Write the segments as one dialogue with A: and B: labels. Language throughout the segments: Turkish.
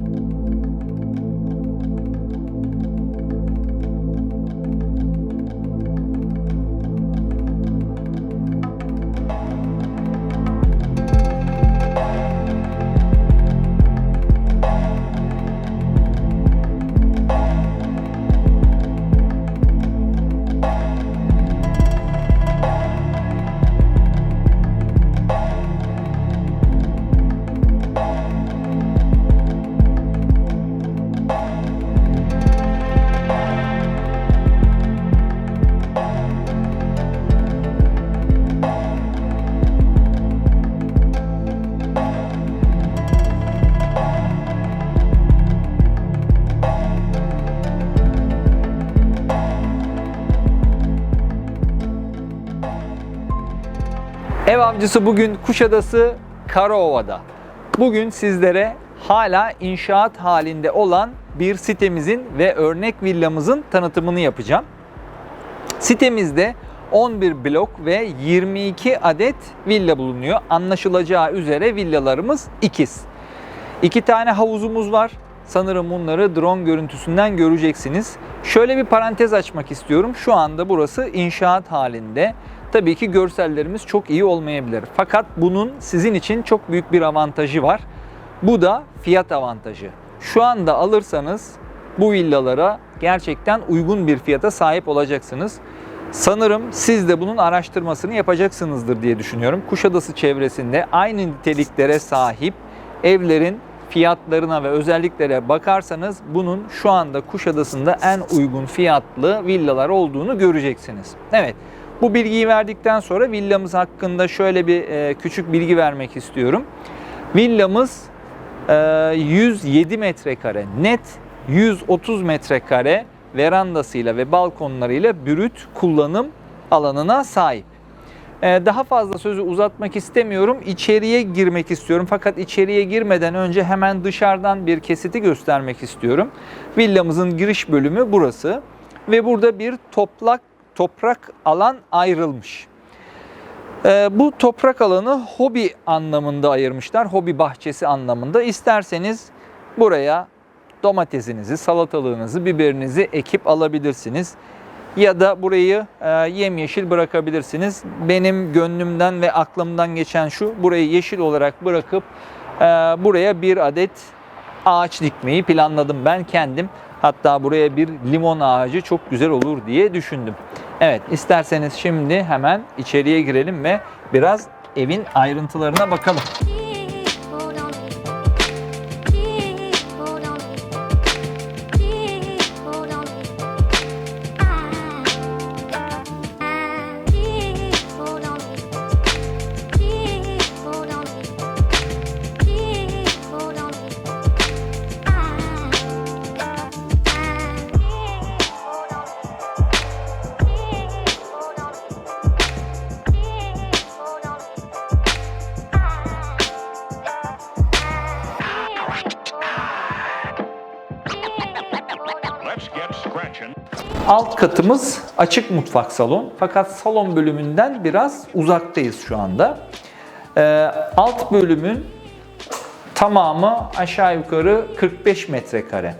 A: you Ev avcısı bugün Kuşadası Karaova'da. Bugün sizlere hala inşaat halinde olan bir sitemizin ve örnek villamızın tanıtımını yapacağım. Sitemizde 11 blok ve 22 adet villa bulunuyor. Anlaşılacağı üzere villalarımız ikiz. İki tane havuzumuz var. Sanırım bunları drone görüntüsünden göreceksiniz. Şöyle bir parantez açmak istiyorum. Şu anda burası inşaat halinde. Tabii ki görsellerimiz çok iyi olmayabilir. Fakat bunun sizin için çok büyük bir avantajı var. Bu da fiyat avantajı. Şu anda alırsanız bu villalara gerçekten uygun bir fiyata sahip olacaksınız. Sanırım siz de bunun araştırmasını yapacaksınızdır diye düşünüyorum. Kuşadası çevresinde aynı niteliklere sahip evlerin fiyatlarına ve özelliklere bakarsanız bunun şu anda Kuşadası'nda en uygun fiyatlı villalar olduğunu göreceksiniz. Evet. Bu bilgiyi verdikten sonra villamız hakkında şöyle bir e, küçük bilgi vermek istiyorum. Villamız e, 107 metrekare net 130 metrekare verandasıyla ve balkonlarıyla brüt kullanım alanına sahip. Ee, Daha fazla sözü uzatmak istemiyorum. İçeriye girmek istiyorum. Fakat içeriye girmeden önce hemen dışarıdan bir kesiti göstermek istiyorum. Villamızın giriş bölümü burası ve burada bir toplak toprak alan ayrılmış. Ee, Bu toprak alanı hobi anlamında ayırmışlar. Hobi bahçesi anlamında. İsterseniz buraya domatesinizi, salatalığınızı, biberinizi ekip alabilirsiniz. Ya da burayı e, yemyeşil bırakabilirsiniz. Benim gönlümden ve aklımdan geçen şu, burayı yeşil olarak bırakıp e, buraya bir adet ağaç dikmeyi planladım ben kendim. Hatta buraya bir limon ağacı çok güzel olur diye düşündüm. Evet, isterseniz şimdi hemen içeriye girelim ve biraz evin ayrıntılarına bakalım. Alt katımız açık mutfak salon. Fakat salon bölümünden biraz uzaktayız şu anda. Ee, alt bölümün tamamı aşağı yukarı 45 metrekare.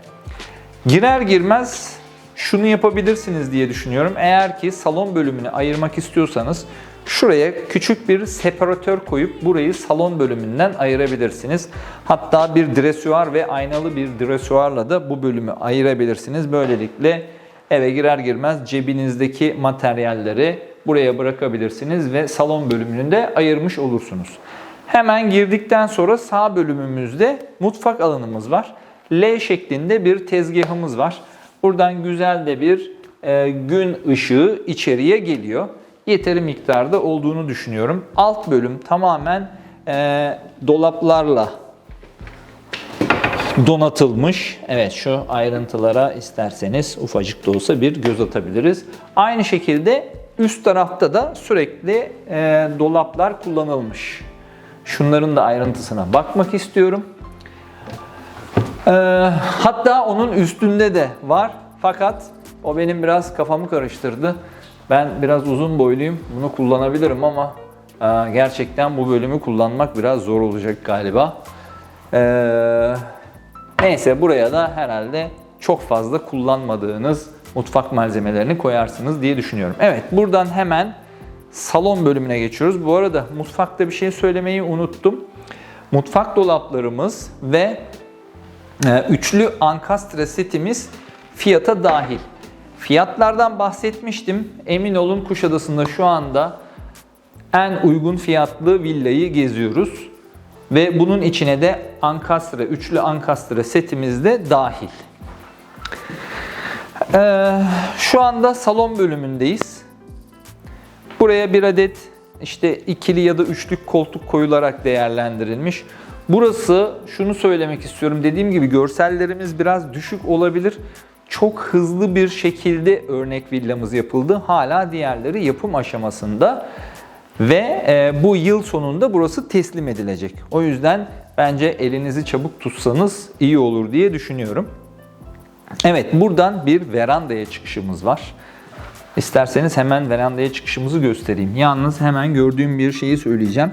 A: Girer girmez şunu yapabilirsiniz diye düşünüyorum. Eğer ki salon bölümünü ayırmak istiyorsanız şuraya küçük bir separatör koyup burayı salon bölümünden ayırabilirsiniz. Hatta bir dresuar ve aynalı bir dresuarla da bu bölümü ayırabilirsiniz. Böylelikle eve girer girmez cebinizdeki materyalleri buraya bırakabilirsiniz ve salon bölümünü de ayırmış olursunuz. Hemen girdikten sonra sağ bölümümüzde mutfak alanımız var. L şeklinde bir tezgahımız var. Buradan güzel de bir e, gün ışığı içeriye geliyor. Yeteri miktarda olduğunu düşünüyorum. Alt bölüm tamamen e, dolaplarla donatılmış. Evet şu ayrıntılara isterseniz ufacık da olsa bir göz atabiliriz. Aynı şekilde üst tarafta da sürekli e, dolaplar kullanılmış. Şunların da ayrıntısına bakmak istiyorum. Ee, hatta onun üstünde de var. Fakat o benim biraz kafamı karıştırdı. Ben biraz uzun boyluyum. Bunu kullanabilirim ama e, gerçekten bu bölümü kullanmak biraz zor olacak galiba. Ee, neyse buraya da herhalde çok fazla kullanmadığınız mutfak malzemelerini koyarsınız diye düşünüyorum. Evet buradan hemen salon bölümüne geçiyoruz. Bu arada mutfakta bir şey söylemeyi unuttum. Mutfak dolaplarımız ve ee, Üçlü ankastre setimiz fiyata dahil. Fiyatlardan bahsetmiştim. Emin olun Kuşadası'nda şu anda en uygun fiyatlı villayı geziyoruz. Ve bunun içine de ankastre, üçlü ankastre setimiz de dahil. Ee, şu anda salon bölümündeyiz. Buraya bir adet işte ikili ya da üçlük koltuk koyularak değerlendirilmiş. Burası şunu söylemek istiyorum. Dediğim gibi görsellerimiz biraz düşük olabilir. Çok hızlı bir şekilde örnek villamız yapıldı. Hala diğerleri yapım aşamasında. Ve e, bu yıl sonunda burası teslim edilecek. O yüzden bence elinizi çabuk tutsanız iyi olur diye düşünüyorum. Evet buradan bir verandaya çıkışımız var. İsterseniz hemen verandaya çıkışımızı göstereyim. Yalnız hemen gördüğüm bir şeyi söyleyeceğim.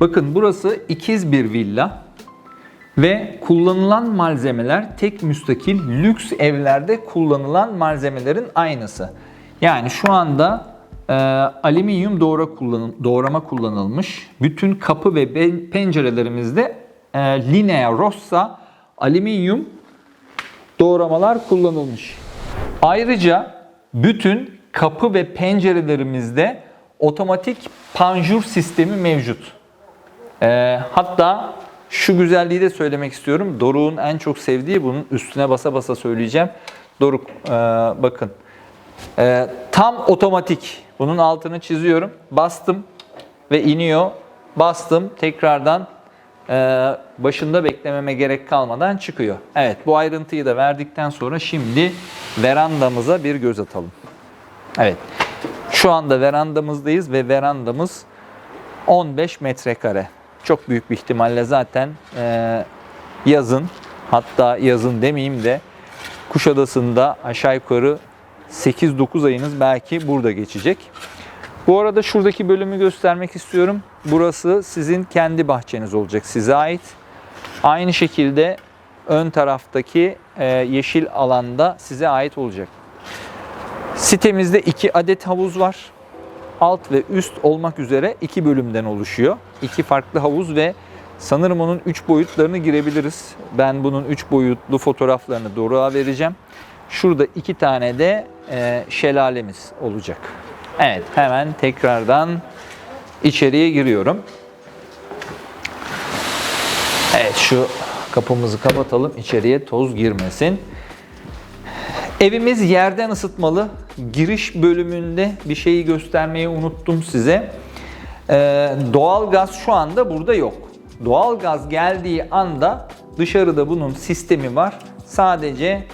A: Bakın burası ikiz bir villa ve kullanılan malzemeler tek müstakil lüks evlerde kullanılan malzemelerin aynısı. Yani şu anda e, alüminyum doğra kullanım, doğrama kullanılmış. Bütün kapı ve pencerelerimizde e, Linea Rossa alüminyum doğramalar kullanılmış. Ayrıca bütün kapı ve pencerelerimizde otomatik panjur sistemi mevcut. Ee, hatta şu güzelliği de söylemek istiyorum. Doruk'un en çok sevdiği bunun üstüne basa basa söyleyeceğim. Doruk ee, bakın. Ee, tam otomatik. Bunun altını çiziyorum. Bastım ve iniyor. Bastım tekrardan ee, başında beklememe gerek kalmadan çıkıyor. Evet bu ayrıntıyı da verdikten sonra şimdi verandamıza bir göz atalım. Evet şu anda verandamızdayız ve verandamız 15 metrekare. Çok büyük bir ihtimalle zaten e, yazın hatta yazın demeyeyim de Kuşadası'nda aşağı yukarı 8-9 ayınız belki burada geçecek. Bu arada şuradaki bölümü göstermek istiyorum. Burası sizin kendi bahçeniz olacak, size ait. Aynı şekilde ön taraftaki e, yeşil alanda size ait olacak. Sitemizde iki adet havuz var. Alt ve üst olmak üzere iki bölümden oluşuyor. İki farklı havuz ve sanırım onun üç boyutlarını girebiliriz. Ben bunun üç boyutlu fotoğraflarını Doruk'a vereceğim. Şurada iki tane de e, şelalemiz olacak. Evet hemen tekrardan içeriye giriyorum. Evet şu kapımızı kapatalım içeriye toz girmesin. Evimiz yerden ısıtmalı. Giriş bölümünde bir şeyi göstermeyi unuttum size. Ee, doğalgaz şu anda burada yok. Doğalgaz geldiği anda dışarıda bunun sistemi var. Sadece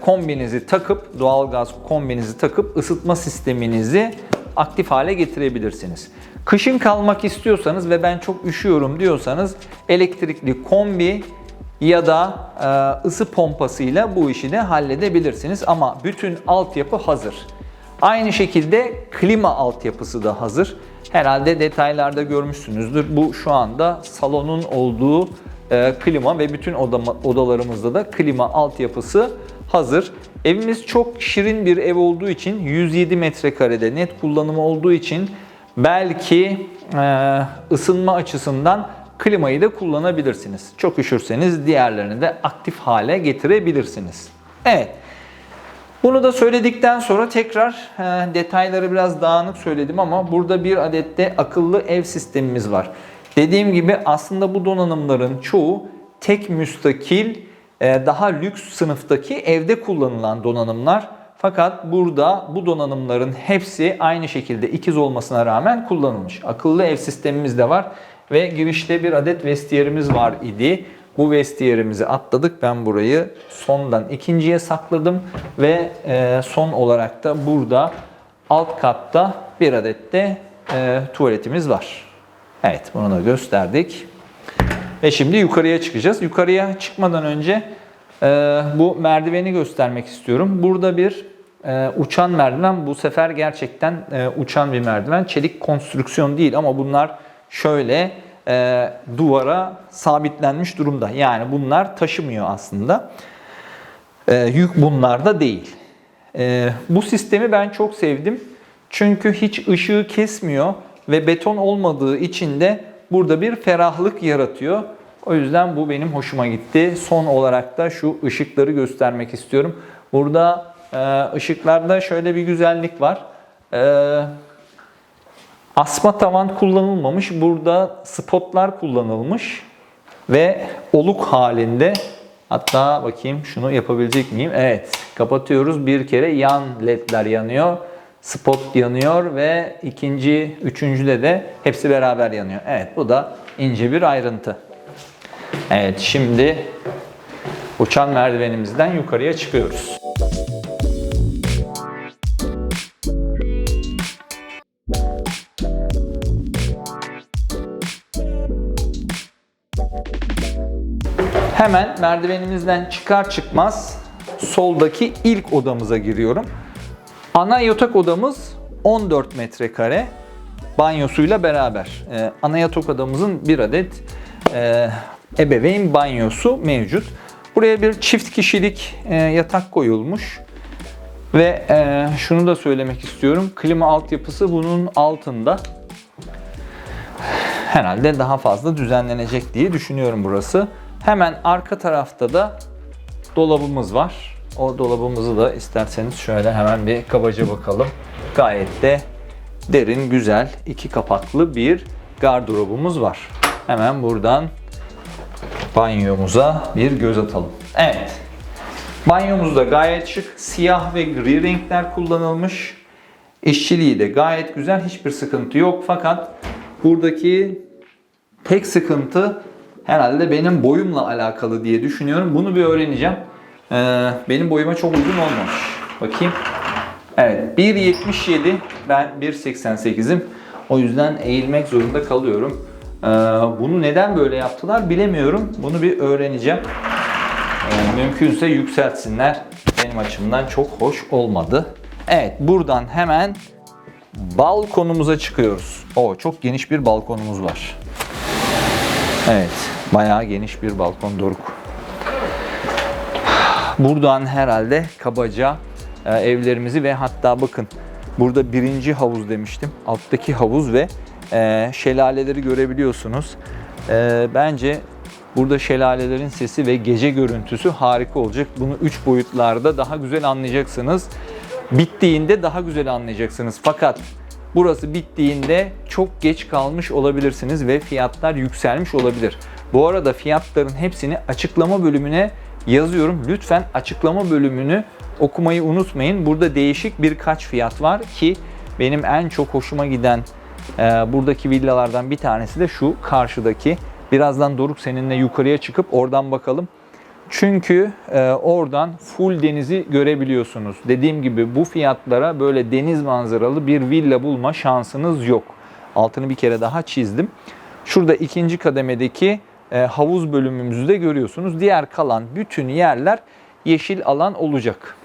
A: kombinizi takıp, doğalgaz kombinizi takıp ısıtma sisteminizi aktif hale getirebilirsiniz. Kışın kalmak istiyorsanız ve ben çok üşüyorum diyorsanız elektrikli kombi ya da e, ısı pompasıyla bu işi de halledebilirsiniz. Ama bütün altyapı hazır. Aynı şekilde klima altyapısı da hazır. Herhalde detaylarda görmüşsünüzdür. Bu şu anda salonun olduğu e, klima ve bütün odama, odalarımızda da klima altyapısı hazır. Evimiz çok şirin bir ev olduğu için 107 metrekarede net kullanımı olduğu için belki e, ısınma açısından klimayı da kullanabilirsiniz. Çok üşürseniz diğerlerini de aktif hale getirebilirsiniz. Evet. Bunu da söyledikten sonra tekrar e, detayları biraz dağınık söyledim ama burada bir adet de akıllı ev sistemimiz var. Dediğim gibi aslında bu donanımların çoğu tek müstakil daha lüks sınıftaki evde kullanılan donanımlar. Fakat burada bu donanımların hepsi aynı şekilde ikiz olmasına rağmen kullanılmış. Akıllı ev sistemimiz de var ve girişte bir adet vestiyerimiz var idi. Bu vestiyerimizi atladık. Ben burayı sondan ikinciye sakladım ve e, son olarak da burada alt katta bir adet de e, tuvaletimiz var. Evet bunu da gösterdik. Ve şimdi yukarıya çıkacağız. Yukarıya çıkmadan önce e, bu merdiveni göstermek istiyorum. Burada bir e, uçan merdiven. Bu sefer gerçekten e, uçan bir merdiven. Çelik konstrüksiyon değil ama bunlar şöyle e, duvara sabitlenmiş durumda. Yani bunlar taşımıyor aslında. E, yük bunlarda değil. E, bu sistemi ben çok sevdim. Çünkü hiç ışığı kesmiyor ve beton olmadığı için de burada bir ferahlık yaratıyor. O yüzden bu benim hoşuma gitti. Son olarak da şu ışıkları göstermek istiyorum. Burada e, ışıklarda şöyle bir güzellik var. E, asma tavan kullanılmamış. Burada spotlar kullanılmış ve oluk halinde. Hatta bakayım şunu yapabilecek miyim? Evet. Kapatıyoruz. Bir kere yan ledler yanıyor spot yanıyor ve ikinci, üçüncüde de hepsi beraber yanıyor. Evet bu da ince bir ayrıntı. Evet şimdi uçan merdivenimizden yukarıya çıkıyoruz. Hemen merdivenimizden çıkar çıkmaz soldaki ilk odamıza giriyorum. Ana yatak odamız 14 metrekare banyosuyla beraber. Ee, ana yatak odamızın bir adet e, ebeveyn banyosu mevcut. Buraya bir çift kişilik e, yatak koyulmuş. Ve e, şunu da söylemek istiyorum. Klima altyapısı bunun altında. Herhalde daha fazla düzenlenecek diye düşünüyorum burası. Hemen arka tarafta da dolabımız var. O dolabımızı da isterseniz şöyle hemen bir kabaca bakalım. Gayet de derin, güzel, iki kapaklı bir gardırobumuz var. Hemen buradan banyomuza bir göz atalım. Evet. Banyomuzda gayet şık, siyah ve gri renkler kullanılmış. İşçiliği de gayet güzel, hiçbir sıkıntı yok. Fakat buradaki tek sıkıntı herhalde benim boyumla alakalı diye düşünüyorum. Bunu bir öğreneceğim. Ee, benim boyuma çok uygun olmamış. Bakayım. Evet 1.77 ben 1.88'im. O yüzden eğilmek zorunda kalıyorum. Ee, bunu neden böyle yaptılar bilemiyorum. Bunu bir öğreneceğim. Ee, mümkünse yükseltsinler. Benim açımdan çok hoş olmadı. Evet buradan hemen balkonumuza çıkıyoruz. O çok geniş bir balkonumuz var. Evet bayağı geniş bir balkon Doruk. Buradan herhalde kabaca e, evlerimizi ve hatta bakın burada birinci havuz demiştim. Alttaki havuz ve e, şelaleleri görebiliyorsunuz. E, bence burada şelalelerin sesi ve gece görüntüsü harika olacak. Bunu 3 boyutlarda daha güzel anlayacaksınız. Bittiğinde daha güzel anlayacaksınız. Fakat burası bittiğinde çok geç kalmış olabilirsiniz ve fiyatlar yükselmiş olabilir. Bu arada fiyatların hepsini açıklama bölümüne yazıyorum. Lütfen açıklama bölümünü okumayı unutmayın. Burada değişik birkaç fiyat var ki benim en çok hoşuma giden e, buradaki villalardan bir tanesi de şu karşıdaki. Birazdan Doruk seninle yukarıya çıkıp oradan bakalım. Çünkü e, oradan full denizi görebiliyorsunuz. Dediğim gibi bu fiyatlara böyle deniz manzaralı bir villa bulma şansınız yok. Altını bir kere daha çizdim. Şurada ikinci kademedeki e, havuz bölümümüzü de görüyorsunuz. Diğer kalan bütün yerler yeşil alan olacak.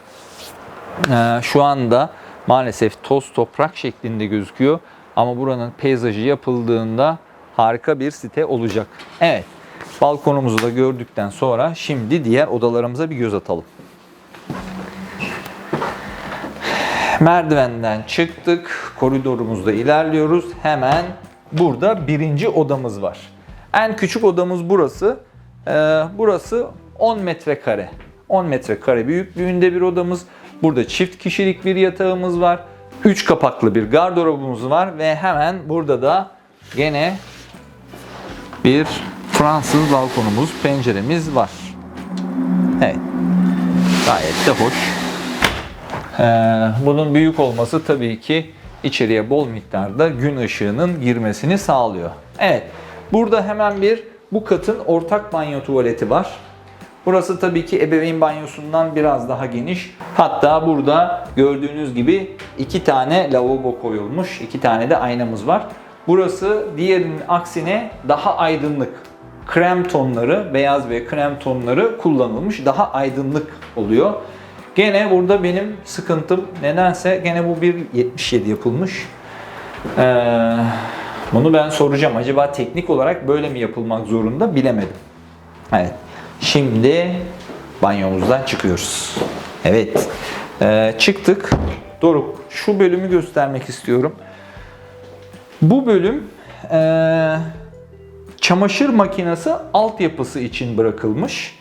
A: E, şu anda maalesef toz toprak şeklinde gözüküyor. Ama buranın peyzajı yapıldığında harika bir site olacak. Evet. Balkonumuzu da gördükten sonra şimdi diğer odalarımıza bir göz atalım. Merdivenden çıktık. Koridorumuzda ilerliyoruz. Hemen burada birinci odamız var. En küçük odamız burası. Ee, burası 10 metrekare. 10 metrekare büyüklüğünde bir odamız. Burada çift kişilik bir yatağımız var. 3 kapaklı bir gardırobumuz var ve hemen burada da gene bir Fransız balkonumuz, penceremiz var. Evet. Gayet de hoş. Ee, bunun büyük olması tabii ki içeriye bol miktarda gün ışığının girmesini sağlıyor. Evet. Burada hemen bir bu katın ortak banyo tuvaleti var. Burası tabii ki ebeveyn banyosundan biraz daha geniş. Hatta burada gördüğünüz gibi iki tane lavabo koyulmuş. iki tane de aynamız var. Burası diğerinin aksine daha aydınlık. Krem tonları, beyaz ve krem tonları kullanılmış. Daha aydınlık oluyor. Gene burada benim sıkıntım nedense gene bu bir 77 yapılmış. Ee, bunu ben soracağım. Acaba teknik olarak böyle mi yapılmak zorunda bilemedim. Evet. Şimdi banyomuzdan çıkıyoruz. Evet. Ee, çıktık. Doruk şu bölümü göstermek istiyorum. Bu bölüm eee, çamaşır makinesi altyapısı için bırakılmış.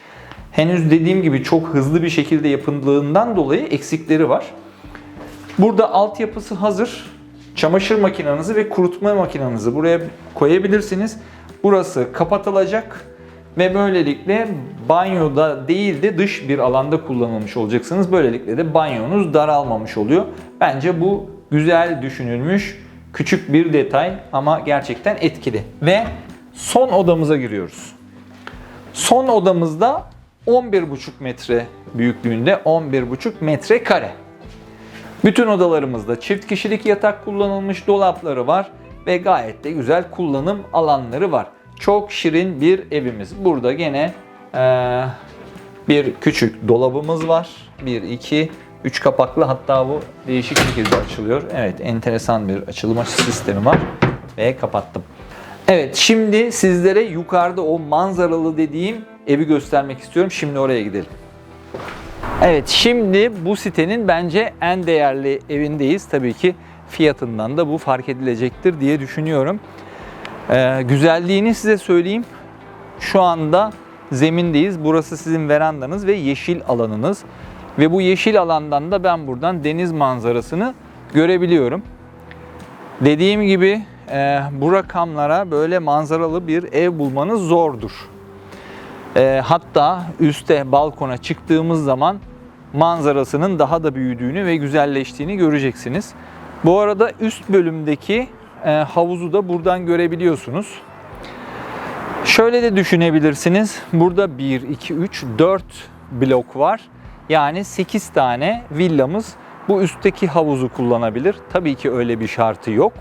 A: Henüz dediğim gibi çok hızlı bir şekilde yapıldığından dolayı eksikleri var. Burada altyapısı hazır. Çamaşır makinenizi ve kurutma makinenizi buraya koyabilirsiniz. Burası kapatılacak ve böylelikle banyoda değil de dış bir alanda kullanılmış olacaksınız. Böylelikle de banyonuz daralmamış oluyor. Bence bu güzel düşünülmüş küçük bir detay ama gerçekten etkili. Ve son odamıza giriyoruz. Son odamızda 11,5 metre büyüklüğünde 11,5 metre kare. Bütün odalarımızda çift kişilik yatak kullanılmış dolapları var ve gayet de güzel kullanım alanları var. Çok şirin bir evimiz. Burada gene Ee, bir küçük dolabımız var. 1, 2, 3 kapaklı hatta bu değişik şekilde açılıyor. Evet enteresan bir açılma sistemi var ve kapattım. Evet şimdi sizlere yukarıda o manzaralı dediğim evi göstermek istiyorum. Şimdi oraya gidelim. Evet şimdi bu sitenin bence en değerli evindeyiz. Tabii ki fiyatından da bu fark edilecektir diye düşünüyorum. Ee, güzelliğini size söyleyeyim. Şu anda zemindeyiz. Burası sizin verandanız ve yeşil alanınız. Ve bu yeşil alandan da ben buradan deniz manzarasını görebiliyorum. Dediğim gibi e, bu rakamlara böyle manzaralı bir ev bulmanız zordur. E, hatta üste balkona çıktığımız zaman manzarasının daha da büyüdüğünü ve güzelleştiğini göreceksiniz. Bu arada üst bölümdeki e, havuzu da buradan görebiliyorsunuz. Şöyle de düşünebilirsiniz. Burada 1, 2, 3, 4 blok var. Yani 8 tane villamız bu üstteki havuzu kullanabilir. Tabii ki öyle bir şartı yok.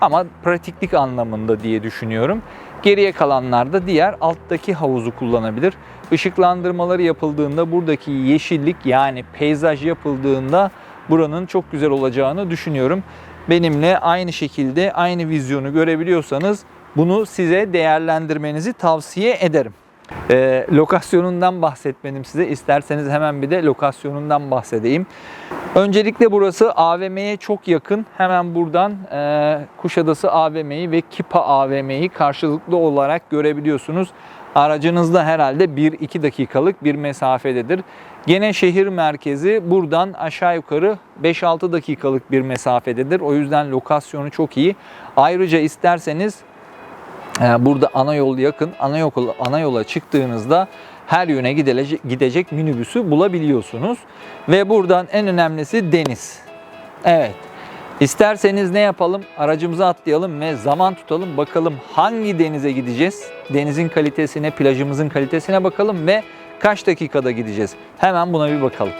A: Ama pratiklik anlamında diye düşünüyorum. Geriye kalanlar da diğer alttaki havuzu kullanabilir. Işıklandırmaları yapıldığında buradaki yeşillik yani peyzaj yapıldığında buranın çok güzel olacağını düşünüyorum. Benimle aynı şekilde aynı vizyonu görebiliyorsanız bunu size değerlendirmenizi tavsiye ederim. Ee, lokasyonundan bahsetmedim size. İsterseniz hemen bir de lokasyonundan bahsedeyim. Öncelikle burası AVM'ye çok yakın. Hemen buradan e, Kuşadası AVM'yi ve Kipa AVM'yi karşılıklı olarak görebiliyorsunuz. Aracınızda herhalde 1-2 dakikalık bir mesafededir. Gene şehir merkezi buradan aşağı yukarı 5-6 dakikalık bir mesafededir. O yüzden lokasyonu çok iyi. Ayrıca isterseniz ee, Burada ana yol yakın. Ana, yol, ana yola çıktığınızda her yöne gidecek, gidecek minibüsü bulabiliyorsunuz. Ve buradan en önemlisi deniz. Evet. İsterseniz ne yapalım? Aracımıza atlayalım ve zaman tutalım. Bakalım hangi denize gideceğiz? Denizin kalitesine, plajımızın kalitesine bakalım ve kaç dakikada gideceğiz? Hemen buna bir bakalım.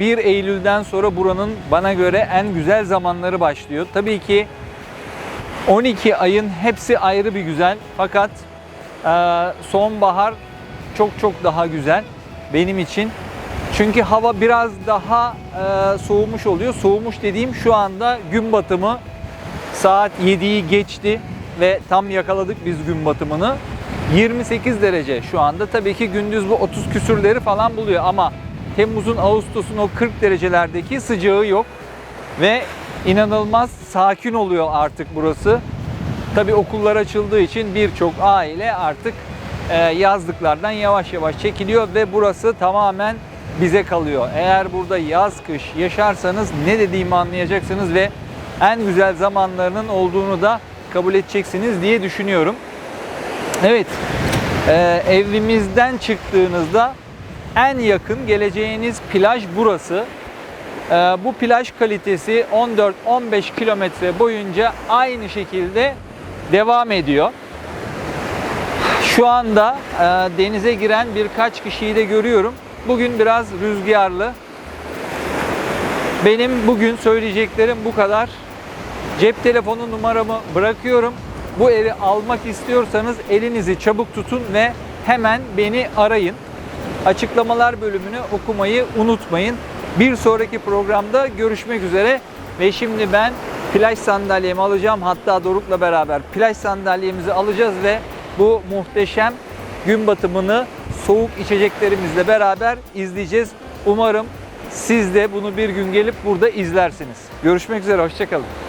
A: 1 Eylül'den sonra buranın bana göre en güzel zamanları başlıyor. Tabii ki 12 ayın hepsi ayrı bir güzel. Fakat e, sonbahar çok çok daha güzel benim için. Çünkü hava biraz daha e, soğumuş oluyor. Soğumuş dediğim şu anda gün batımı saat 7'yi geçti ve tam yakaladık biz gün batımını. 28 derece şu anda. Tabii ki gündüz bu 30 küsürleri falan buluyor ama Temmuz'un Ağustos'un o 40 derecelerdeki sıcağı yok. Ve inanılmaz sakin oluyor artık burası. Tabii okullar açıldığı için birçok aile artık e, yazlıklardan yavaş yavaş çekiliyor ve burası tamamen bize kalıyor. Eğer burada yaz kış yaşarsanız ne dediğimi anlayacaksınız ve en güzel zamanlarının olduğunu da kabul edeceksiniz diye düşünüyorum. Evet, e, evimizden çıktığınızda en yakın geleceğiniz plaj burası. E, bu plaj kalitesi 14-15 kilometre boyunca aynı şekilde devam ediyor. Şu anda e, denize giren birkaç kişiyi de görüyorum. Bugün biraz rüzgarlı. Benim bugün söyleyeceklerim bu kadar. Cep telefonu numaramı bırakıyorum. Bu evi almak istiyorsanız elinizi çabuk tutun ve hemen beni arayın. Açıklamalar bölümünü okumayı unutmayın. Bir sonraki programda görüşmek üzere. Ve şimdi ben plaj sandalyemi alacağım. Hatta Doruk'la beraber plaj sandalyemizi alacağız ve bu muhteşem gün batımını soğuk içeceklerimizle beraber izleyeceğiz. Umarım siz de bunu bir gün gelip burada izlersiniz. Görüşmek üzere, hoşçakalın.